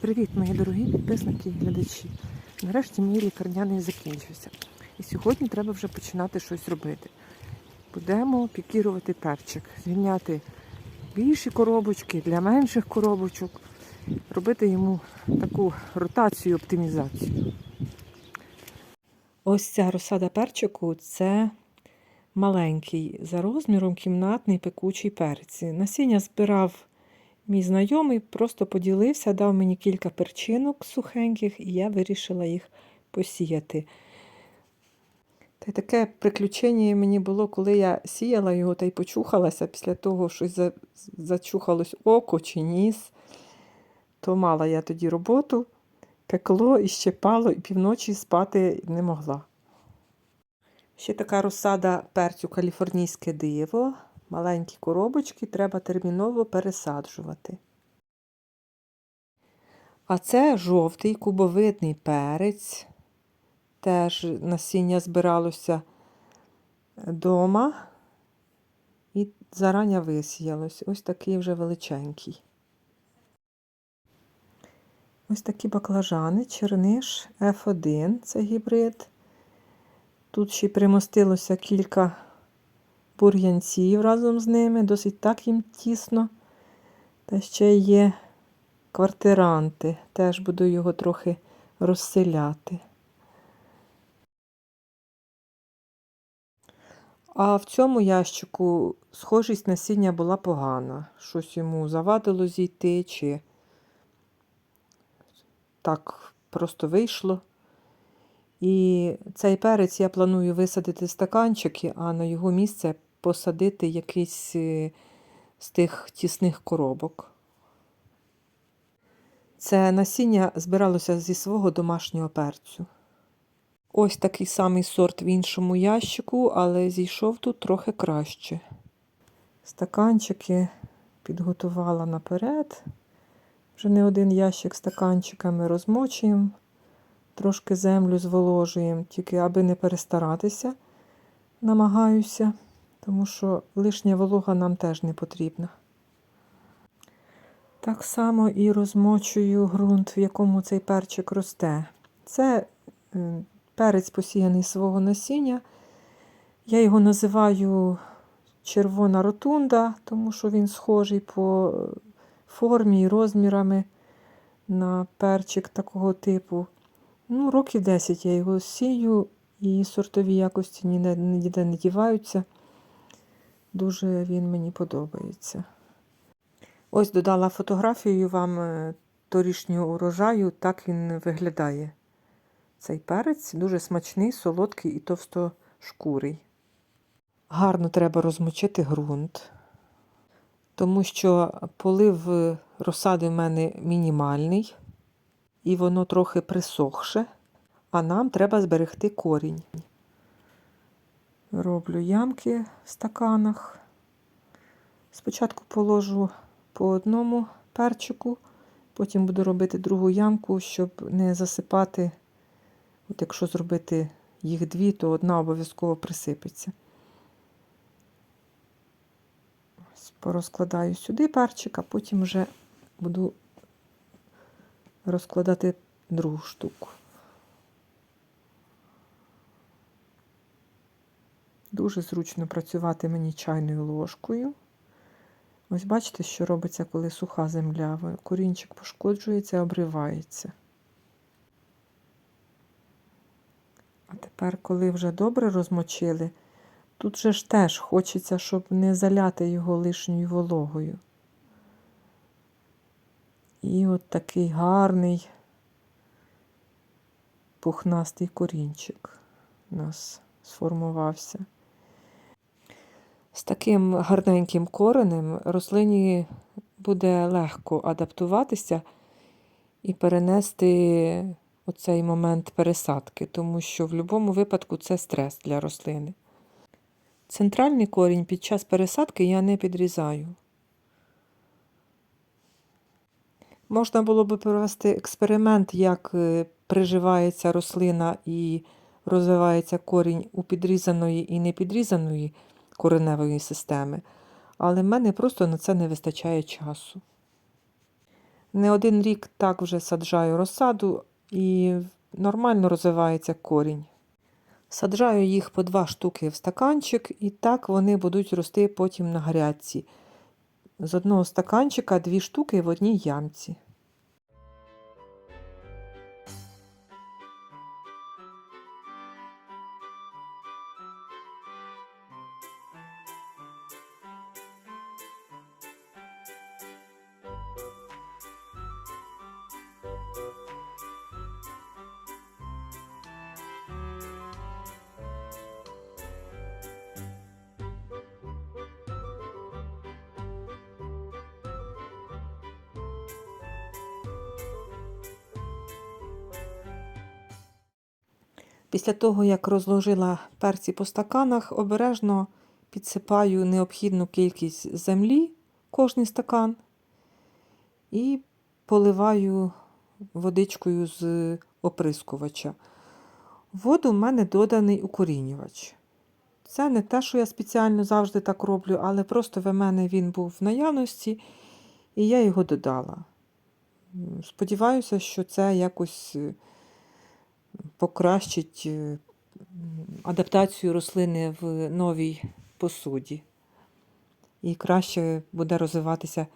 Привіт, мої дорогі підписники і глядачі. Нарешті мій лікарняний закінчився. І сьогодні треба вже починати щось робити. Будемо пікірувати перчик, звільняти більші коробочки для менших коробочок, робити йому таку ротацію, оптимізацію. Ось ця розсада перчику це маленький за розміром кімнатний пекучий перець. Насіння збирав Мій знайомий просто поділився, дав мені кілька перчинок сухеньких, і я вирішила їх посіяти. Та й таке приключення мені було, коли я сіяла його та й почухалася після того, щось зачухалось око чи ніс. То мала я тоді роботу, пекло і щепало, і півночі спати не могла. Ще така розсада перцю каліфорнійське диво. Маленькі коробочки треба терміново пересаджувати. А це жовтий кубовидний перець. Теж насіння збиралося вдома і зарання висіялось. Ось такий вже величенький. Ось такі баклажани, черниш F1, це гібрид. Тут ще примостилося кілька бур'янців разом з ними, досить так їм тісно. Та ще є квартиранти. Теж буду його трохи розселяти. А в цьому ящику схожість насіння була погана. Щось йому завадило зійти, чи так просто вийшло. І цей перець я планую висадити в стаканчики, а на його місце посадити якийсь е, з тих тісних коробок. Це насіння збиралося зі свого домашнього перцю. Ось такий самий сорт в іншому ящику, але зійшов тут трохи краще. Стаканчики підготувала наперед. Вже не один ящик стаканчиками розмочуємо трошки землю зволожуємо, тільки аби не перестаратися, намагаюся, тому що лишня волога нам теж не потрібна. Так само і розмочую ґрунт, в якому цей перчик росте. Це е, перець посіяний свого насіння. Я його називаю червона ротунда, тому що він схожий по формі і розмірами на перчик такого типу. Ну, років 10 я його сію, і сортові якості ніде, не діваються. Дуже він мені подобається. Ось додала фотографію вам е, торішнього урожаю, так він виглядає. Цей перець дуже смачний, солодкий і товстошкурий. Гарно треба розмочити ґрунт, тому що полив розсади в мене мінімальний і воно трохи присохше, а нам треба зберегти корінь. Роблю ямки в стаканах. Спочатку положу по одному перчику, потім буду робити другу ямку, щоб не засипати. От якщо зробити їх дві, то одна обов'язково присипеться. Порозкладаю сюди перчик, а потім вже буду розкладати другу штуку. Дуже зручно працювати мені чайною ложкою. Ось бачите, що робиться, коли суха земля. Корінчик пошкоджується, обривається. А тепер, коли вже добре розмочили, тут же ж теж хочеться, щоб не заляти його лишньою вологою. І от такий гарний пухнастий корінчик у нас сформувався. З таким гарненьким коренем рослині буде легко адаптуватися і перенести оцей момент пересадки, тому що в будь-якому випадку це стрес для рослини. Центральний корінь під час пересадки я не підрізаю. Можна було би провести експеримент, як е, приживається рослина і розвивається корінь у підрізаної і непідрізаної кореневої системи, але в мене просто на це не вистачає часу. Не один рік так вже саджаю розсаду і нормально розвивається корінь. Саджаю їх по два штуки в стаканчик, і так вони будуть рости потім на грядці. З одного стаканчика дві штуки в одній ямці. Після того, як розложила перці по стаканах, обережно підсипаю необхідну кількість землі кожний стакан і поливаю водичкою з оприскувача. Воду в мене доданий укорінювач. Це не те, що я спеціально завжди так роблю, але просто в мене він був в наявності, і я його додала. Сподіваюся, що це якось е, покращить е, адаптацію рослини в новій посуді. І краще буде розвиватися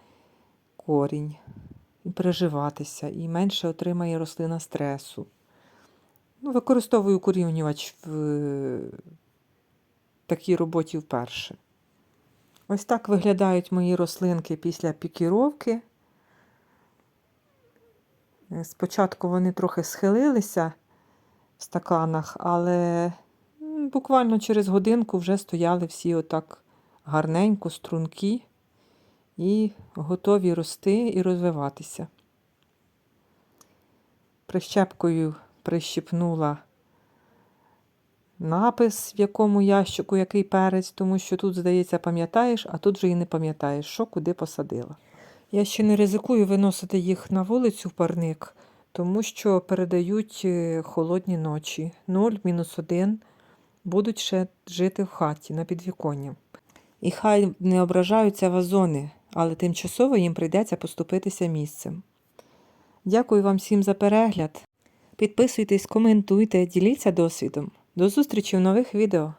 корінь, переживатися, і менше отримає рослина стресу. Ну, використовую укорінювач в е, такій роботі вперше. Ось так виглядають мої рослинки після пікіровки. Е, Спочатку вони трохи схилилися в стаканах, але буквально через годинку вже стояли всі отак гарненько, стрункі і готові рости і розвиватися. Прищепкою прищипнула напис, в якому ящику який перець, тому що тут, здається, пам'ятаєш, а тут вже і не пам'ятаєш, що куди посадила. Я ще не ризикую виносити їх на вулицю в парник, тому що передають е, холодні ночі. 0, мінус 1 будуть ще жити в хаті на підвіконні. І хай не ображаються вазони, але тимчасово їм прийдеться поступитися місцем. Дякую вам всім за перегляд. Підписуйтесь, коментуйте, діліться досвідом. До зустрічі в нових відео.